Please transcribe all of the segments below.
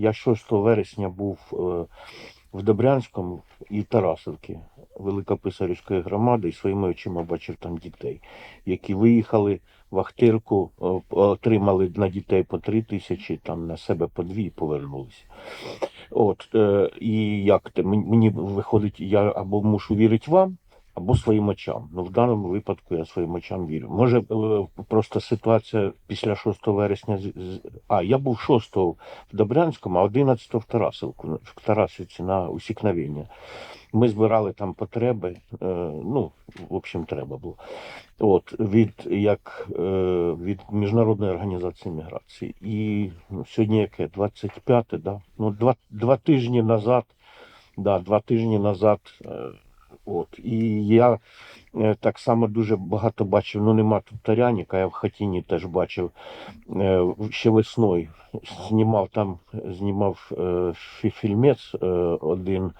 я 6 вересня був е, в Добрянському і Тарасовці Великописарівської громади, і своїми очима бачив там дітей, які виїхали в Ахтирку, е, отримали на дітей по три тисячі, там на себе по дві і повернулися. От, е, і як мені мені виходить, я або мушу вірити вам, або своїм очам. Ну, в даному випадку я своїм очам вірю. Може, е, просто ситуація після 6 вересня. А, я був 6 в Добрянському, а 11 в Тарасовку, в Тарасівці на усікновення. Ми збирали там потреби. е, Ну, в общем, треба було. От, від, як, е, від Міжнародної організації міграції. І ну, сьогодні яке? 25, да? Ну, два, два тижні назад, да, два тижні назад. От. І я е, так само дуже багато бачив, ну нема тут Таряніка, я в Хатіні теж бачив е, ще весною. Знімав там, знімав е, фільмець один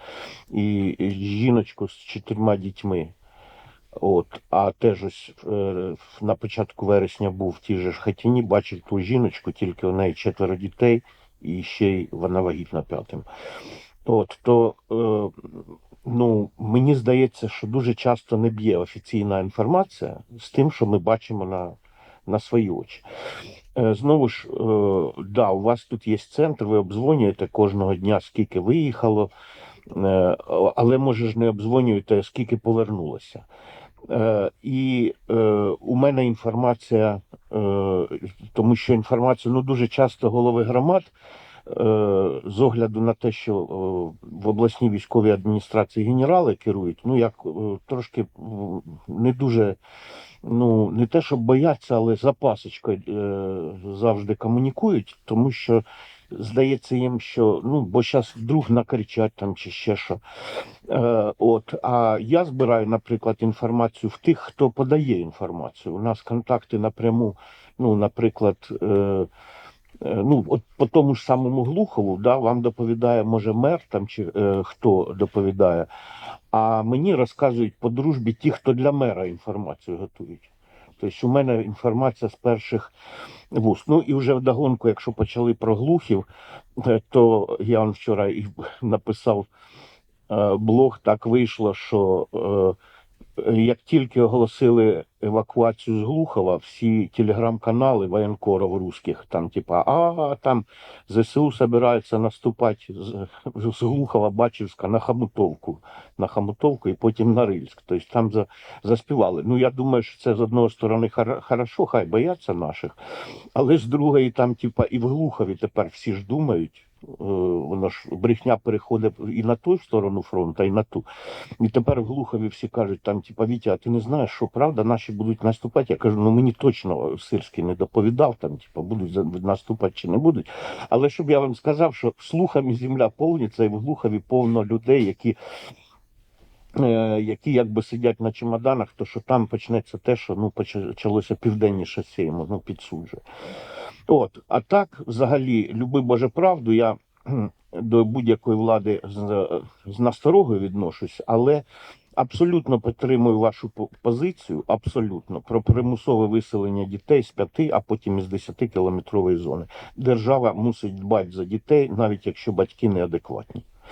і, жіночку з чотирма дітьми. От, а теж ось на початку вересня був в тій же хатіні, бачив ту жіночку, тільки у неї четверо дітей, і ще й вона вагітна п'ятим. От, то мені здається, що дуже часто не б'є офіційна інформація з тим, що ми бачимо на, на свої очі. Е, Знову ж, е, да, у вас тут є центр, ви обдзвонюєте кожного дня, скільки виїхало, е, але може ж не обдзвонюєте, скільки повернулося. І у мене інформація, тому що інформація ну дуже часто голови громад. З огляду на те, що в обласній військовій адміністрації генерали керують, ну як е, трошки не дуже, ну не те, щоб бояться, але запасочкою е, завжди комунікують, тому що здається їм, що ну бо зараз вдруг накричать там чи ще що. Е, от, а я збираю, наприклад, інформацію в тих, хто подає інформацію. У нас контакти напряму, ну, наприклад, е, е, ну, от по тому ж самому Глухову, да, вам доповідає, може, мер там чи е, хто доповідає, а мені розказують по дружбі ті, хто для мера інформацію готують. Тобто у мене інформація з перших вуст. Ну і вже вдогонку, якщо почали про глухів, е, то я вам вчора і написав е, блог, так вийшло, що е, як тільки оголосили евакуацію з Глухова, всі телеграм-канали воєнкорів русських, там, типа, а там ЗСУ собираються наступати з, з Глухова, Бачівська на Хамутовку, на Хамутовку і потім на Рильськ. Тобто там за, заспівали. Ну, я думаю, що це з одної сторони хар- хорошо, хай бояться наших, але з другої, там, типа, і в Глухові тепер всі ж думають. Е, Воно ж брехня переходить і на ту сторону фронту, і на ту. І тепер в Глухові всі кажуть, там, типа, Вітя, а ти не знаєш, що правда, наші будуть наступати. Я кажу, ну мені точно Сирський не доповідав, там, типа, будуть наступати чи не будуть. Але щоб я вам сказав, що слухами земля повниться, і в Глухові повно людей, які. е, Які якби сидять на чемоданах, то що там почнеться те, що ну почалося південніше Сейму, ну підсуджує. От, а так, взагалі, люби Боже правду, я до будь-якої влади з, насторогою відношусь, але абсолютно підтримую вашу по- позицію, абсолютно про примусове виселення дітей з 5, а потім із 10 кілометрової зони. Держава мусить дбати за дітей, навіть якщо батьки неадекватні.